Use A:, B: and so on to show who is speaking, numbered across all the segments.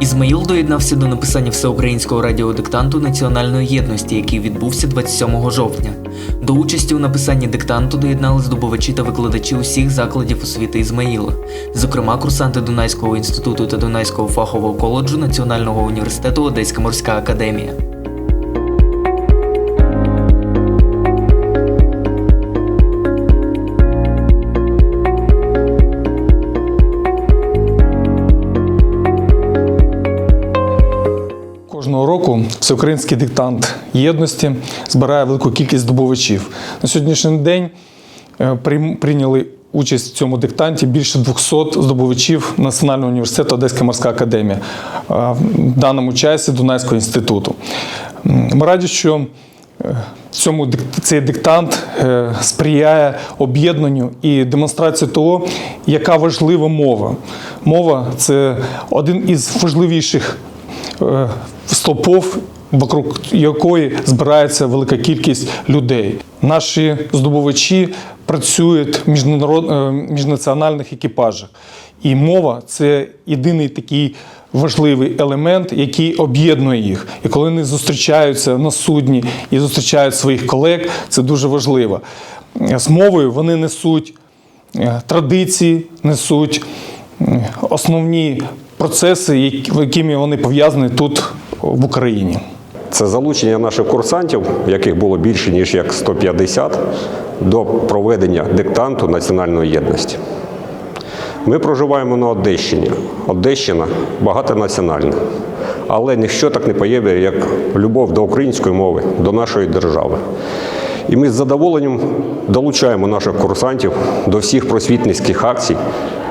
A: Ізмаїл доєднався до написання всеукраїнського радіодиктанту національної єдності, який відбувся 27 жовтня. До участі у написанні диктанту доєднали здобувачі та викладачі усіх закладів освіти Ізмаїла, зокрема курсанти Дунайського інституту та Дунайського фахового коледжу Національного університету Одеська морська академія.
B: Кожного року всеукраїнський диктант єдності збирає велику кількість здобувачів. На сьогоднішній день е, прийняли участь в цьому диктанті більше 200 здобувачів Національного університету Одеська морська академія, в даному часі Дунайського інституту. Ми раді, що е, цьому цей диктант е, сприяє об'єднанню і демонстрації того, яка важлива мова. Мова це один із важливіших е, стовпов, вокруг якої збирається велика кількість людей. Наші здобувачі працюють в міжнарод... е, міжнаціональних екіпажах. І мова це єдиний такий важливий елемент, який об'єднує їх. І коли вони зустрічаються на судні і зустрічають своїх колег, це дуже важливо. З мовою вони несуть е, традиції, несуть основні процеси, якими вони пов'язані тут в Україні.
C: Це залучення наших курсантів, яких було більше ніж як 150, до проведення диктанту національної єдності. Ми проживаємо на Одещині. Одещина багатонаціональна. Але ніщо так не поєднує, як любов до української мови, до нашої держави. І ми з задоволенням долучаємо наших курсантів до всіх просвітницьких акцій,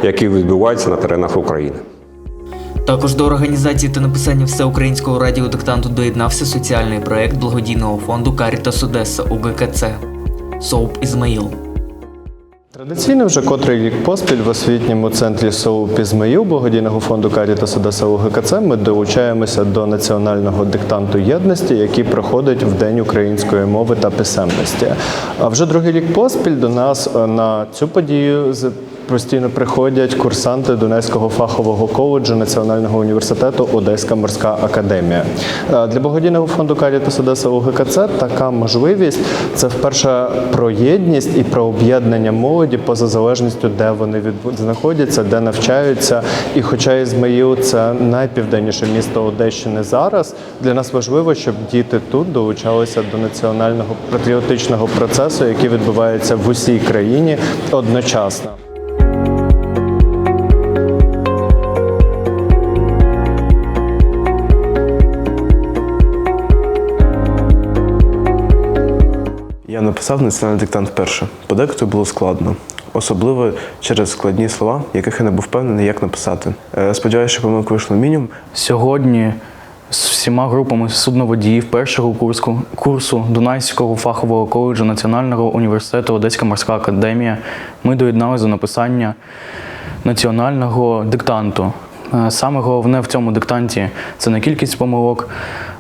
C: які відбуваються на теренах України.
A: Також до організації та написання всеукраїнського радіодиктанту доєднався соціальний проект благодійного фонду Карітас Одеса УГКЦ СОУП Ізмаїл.
D: Традиційно вже котрий рік поспіль в освітньому центрі СОУП «Ізмаїл» благодійного фонду Карітас Одеса УГКЦ ми долучаємося до національного диктанту єдності, який проходить в День української мови та писемності. А вже другий рік поспіль до нас е, на цю подію з- постійно приходять курсанти Донецького фахового коледжу Національного університету Одеська морська академія. Е, Для благодійного фонду Карітас Одеса УГКЦ така можливість це вперше про єдність і про об'єднання молоді поза залежністю, де вони знаходяться, де навчаються. І хоча Ізмаїл це найпівденніше місто Одещини зараз, для нас важливо, щоб діти тут долучалися до національного патріотичного процесу, який відбувається в усій країні одночасно.
E: Написав національний диктант вперше. Подекуди було складно, особливо через складні слова, яких я не був впевнений, як написати. Е, Сподіваюся, що помилок вийшло мінімум.
F: Сьогодні з всіма групами судноводіїв першого курсу, курсу Дунайського фахового коледжу Національного університету Одеська морська академія ми доєдналися до написання національного диктанту. Е, Саме головне в цьому диктанті це не кількість помилок,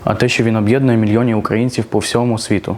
F: а те, що він об'єднує мільйонів українців по всьому світу.